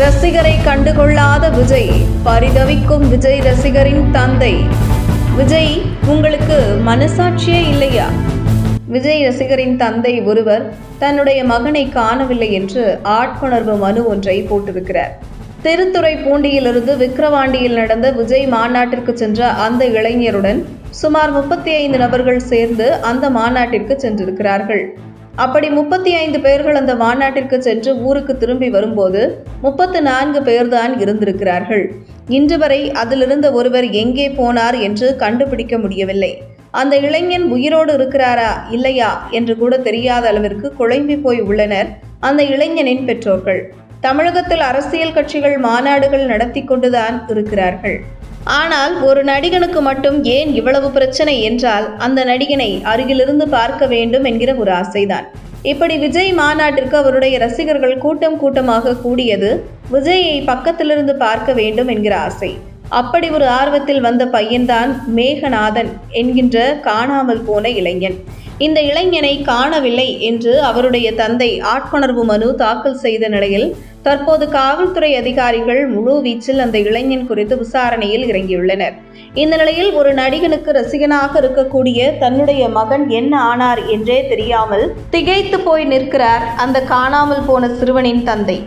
ரசிகரை கண்டுகொள்ளாத விஜய் பரிதவிக்கும் விஜய் ரசிகரின் தந்தை. விஜய் உங்களுக்கு மனசாட்சியே இல்லையா? விஜய் ரசிகரின் தந்தை ஒருவர் தன்னுடைய மகனை காணவில்லை என்று ஆட்கொணர்வு மனு ஒன்றை போட்டிருக்கிறார். திருத்துறை பூண்டியிலிருந்து விக்கிரவாண்டியில் நடந்த விஜய் மாநாட்டிற்கு சென்ற அந்த இளைஞருடன் சுமார் முப்பத்தி ஐந்து நபர்கள் சேர்ந்து அந்த மாநாட்டிற்கு சென்றிருக்கிறார்கள். அப்படி முப்பத்தி ஐந்து பேர்கள் அந்த மாநாட்டிற்கு சென்று ஊருக்கு திரும்பி வரும்போது முப்பத்து நான்கு பேர்தான் இருந்திருக்கிறார்கள். இன்று வரை அதிலிருந்த ஒருவர் எங்கே போனார் என்று கண்டுபிடிக்க முடியவில்லை. அந்த இளைஞன் உயிரோடு இருக்கிறாரா இல்லையா என்று கூட தெரியாத அளவிற்கு குழம்பி போய் உள்ளனர் அந்த இளைஞனின் பெற்றோர்கள். தமிழகத்தில் அரசியல் கட்சிகள் மாநாடுகள் நடத்தி கொண்டுதான் இருக்கிறார்கள். ஆனால் ஒரு நடிகனுக்கு மட்டும் ஏன் இவ்வளவு பிரச்சனை என்றால் அந்த நடிகனை அருகிலிருந்து பார்க்க வேண்டும் என்கிற ஒரு ஆசைதான். இப்படி விஜய் மாநாட்டிற்கு அவருடைய ரசிகர்கள் கூட்டம் கூட்டமாக கூடியது விஜயை பக்கத்திலிருந்து பார்க்க வேண்டும் என்கிற ஆசை. அப்படி ஒரு ஆர்வத்தில் வந்த பையன்தான் மேகநாதன் என்கின்ற காணாமல் போன இளைஞன். இந்த இளைஞனை காணவில்லை என்று அவருடைய தந்தை ஆட்கொணர்வு மனு தாக்கல் செய்த நிலையில் தற்போது காவல்துறை அதிகாரிகள் முழு வீச்சில் அந்த இளைஞன் குறித்து விசாரணையில் இறங்கியுள்ளனர். இந்த நிலையில் ஒரு நடிகனுக்கு ரசிகனாக இருக்கக்கூடிய தன்னுடைய மகன் என்ன ஆனார் என்றே தெரியாமல் திகைத்து போய் நிற்கிறார் அந்த காணாமல் போன சிறுவனின் தந்தை.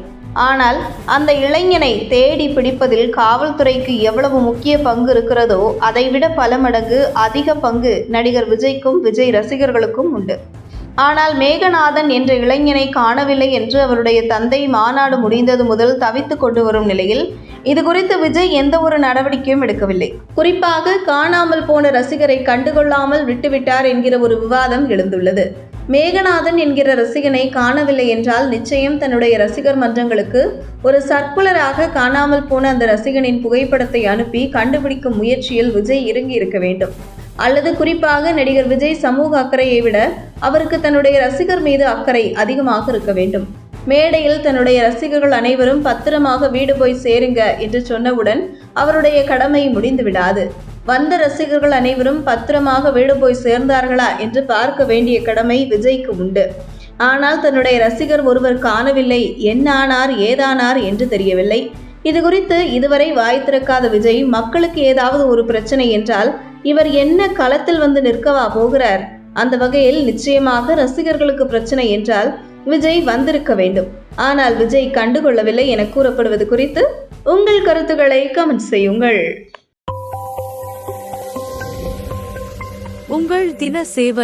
ஆனால் அந்த இளைஞனை தேடி பிடிப்பதில் காவல்துறைக்கு எவ்வளவு முக்கிய பங்கு இருக்கிறதோ அதைவிட பல மடங்கு அதிக பங்கு நடிகர் விஜய்க்கும் விஜய் ரசிகர்களுக்கும் உண்டு. ஆனால் மேகநாதன் என்ற இளைஞனை காணவில்லை என்று அவருடைய தந்தை மாநாடு முடிந்தது முதல் தவித்து கொண்டு வரும் நிலையில் இது குறித்து விஜய் எந்த ஒரு நடவடிக்கையும் எடுக்கவில்லை. குறிப்பாக காணாமல் போன ரசிகரை கண்டுகொள்ளாமல் விட்டுவிட்டார் என்கிற ஒரு விவாதம் எழுந்துள்ளது. மேகநாதன் என்கிற ரசிகனை காணவில்லை என்றால் நிச்சயம் தன்னுடைய ரசிகர் மன்றங்களுக்கு ஒரு சர்க்குலராக காணாமல் போன அந்த ரசிகனின் புகைப்படத்தை அனுப்பி கண்டுபிடிக்கும் முயற்சியில் விஜய் இறங்கி இருக்க வேண்டும். அல்லது குறிப்பாக நடிகர் விஜய் சமூக அக்கறையை விட அவருக்கு தன்னுடைய ரசிகர் மீது அக்கறை அதிகமாக இருக்க வேண்டும். மேடையில் தன்னுடைய ரசிகர்கள் அனைவரும் பத்திரமாக வீடு போய் சேருங்க என்று சொன்னவுடன் அவருடைய கடமை முடிந்து விடாது வந்த ரசிகர்கள் அனைவரும் பத்திரமாக வீடு போய் சேர்ந்தார்களா என்று பார்க்க வேண்டிய கடமை விஜய்க்கு உண்டு. ஆனால் தன்னுடைய ரசிகர் ஒருவர் காணவில்லை என்ன ஆனார் ஏதானார் என்று தெரியவில்லை. இது குறித்து இதுவரை வாய் திறக்காத விஜய் மக்களுக்கு ஏதாவது ஒரு பிரச்சனை என்றால் இவர் என்ன களத்தில் வந்து நிற்கவா போகிறார்? அந்த வகையில் நிச்சயமாக ரசிகர்களுக்கு பிரச்சனை என்றால் விஜய் வந்திருக்க வேண்டும். ஆனால் விஜய் கண்டுகொள்ளவில்லை என கூறப்படுவது குறித்து உங்கள் கருத்துக்களை கமெண்ட் செய்யுங்கள். உங்கள் தின சேவல்